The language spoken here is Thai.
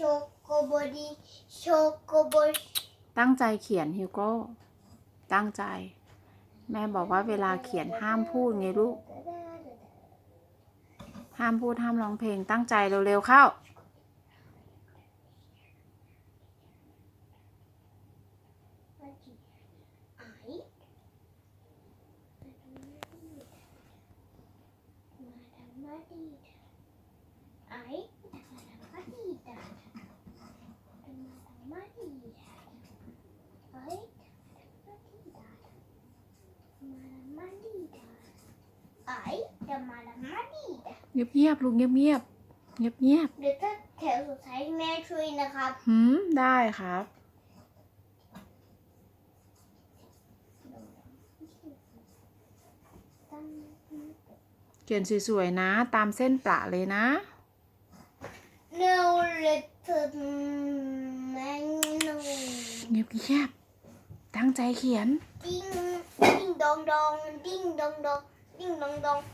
โกโบดีโชโกโบตั้งใจเขียนฮิวโก้ ตั้งใจ แม่บอกว่าเวลาเขียนห้ามพูดไงลูก ห้ามพูดห้ามร้องเพลงตั้งใจเร็วๆเข้าไอมาดามาดีไอมาดามาดีดามาดามาดีดาไอมาดีดามาดามาดีดาไอ จะมาดามาดีดาเงียบๆลูกเงียบๆเงียบเดี๋ยวถ้าแถวสุดท้ายแม่ช่วยนะครับๆหืมได้ครับเขียนสวยๆนะ ตามเส้นประเลยนะ No little man no เงียบๆตั้งใจเขียน Ding ding dong dong ding dong dong ding dong dong